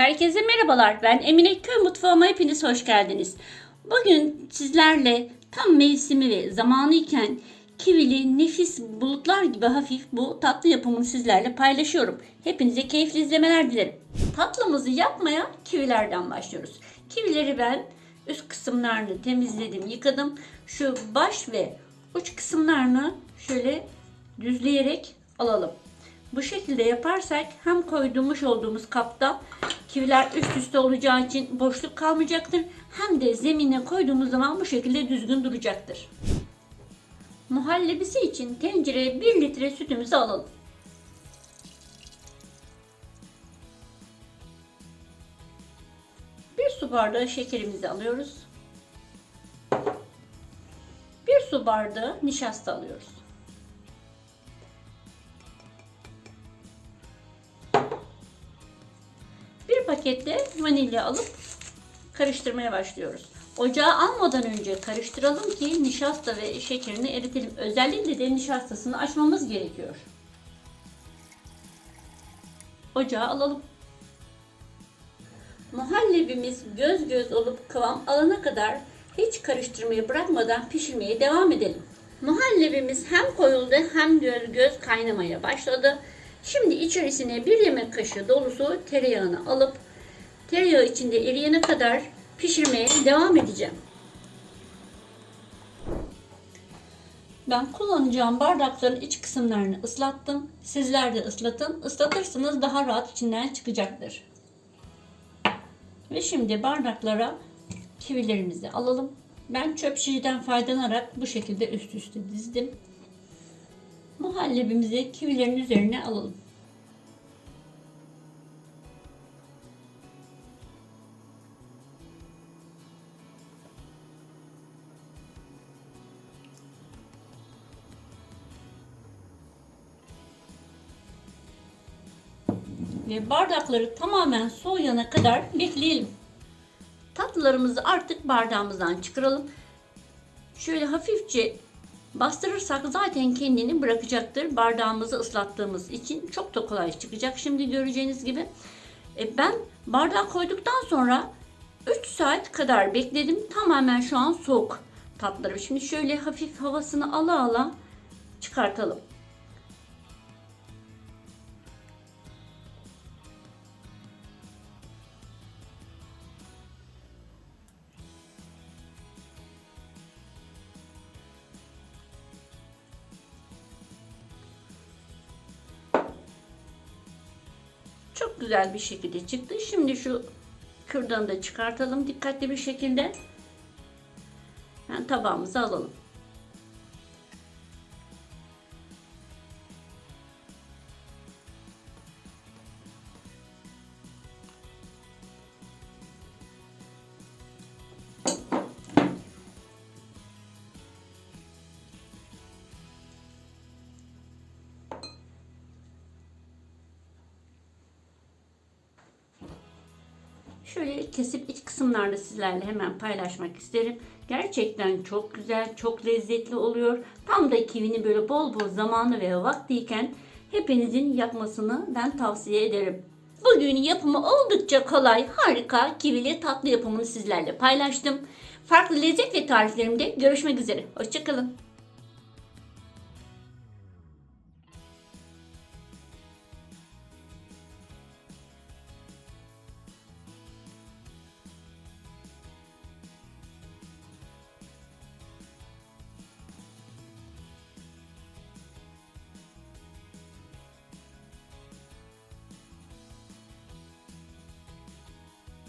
Herkese merhabalar. Ben Emine Köy Mutfağıma hepiniz hoş geldiniz. Bugün sizlerle tam mevsimi ve zamanı iken kivili nefis bulutlar gibi hafif bu tatlı yapımını sizlerle paylaşıyorum. Hepinize keyifli izlemeler dilerim. Tatlımızı yapmaya kivilerden başlıyoruz. Kivileri ben üst kısımlarını temizledim, yıkadım. Şu baş ve uç kısımlarını şöyle düzleyerek alalım. Bu şekilde yaparsak hem koyduğumuz olduğumuz kapta kiviler üst üste olacağı için boşluk kalmayacaktır. Hem de zemine koyduğumuz zaman bu şekilde düzgün duracaktır. Muhallebisi için tencereye 1 litre sütümüzü alalım. Bir su bardağı şekerimizi alıyoruz. Bir su bardağı nişasta alıyoruz. Paketle vanilya alıp karıştırmaya başlıyoruz. Ocağa almadan önce karıştıralım ki nişasta ve şekerini eritelim. Özellikle de nişastasını açmamız gerekiyor. Ocağa alalım. Muhallebimiz göz göz olup kıvam alana kadar hiç karıştırmayı bırakmadan pişirmeye devam edelim. Muhallebimiz hem koyuldu hem göz göz kaynamaya başladı. Şimdi içerisine bir yemek kaşığı dolusu tereyağını alıp tereyağı içinde eriyene kadar pişirmeye devam edeceğim. Ben kullanacağım bardakların iç kısımlarını ıslattım. Sizler de ıslatın. Islatırsanız daha rahat içinden çıkacaktır. Ve şimdi bardaklara kivilerimizi alalım. Ben çöp şişeden faydalanarak bu şekilde üst üste dizdim. Muhallebimizi kivilerin üzerine alalım. Ve bardakları tamamen soğuyana kadar bekleyelim. Tatlılarımızı artık bardağımızdan çıkaralım. Şöyle hafifçe bastırırsak zaten kendini bırakacaktır. Bardağımızı ıslattığımız için çok da kolay çıkacak. Şimdi göreceğiniz gibi. E, ben bardağa koyduktan sonra 3 saat kadar bekledim. Tamamen şu an soğuk tatlarım. Şimdi şöyle hafif havasını ala ala çıkartalım. Çok güzel bir şekilde çıktı. Şimdi şu kürdanı da çıkartalım dikkatli bir şekilde. Yani tabağımıza alalım. Şöyle kesip iç kısımlarda sizlerle hemen paylaşmak isterim. Gerçekten çok güzel, çok lezzetli oluyor. Tam da kivinin böyle bol bol zamanı ve vaktiyken hepinizin yapmasını ben tavsiye ederim. Bugün yapımı oldukça kolay, harika kivili tatlı yapımını sizlerle paylaştım. Farklı lezzet ve tariflerimde görüşmek üzere. Hoşçakalın.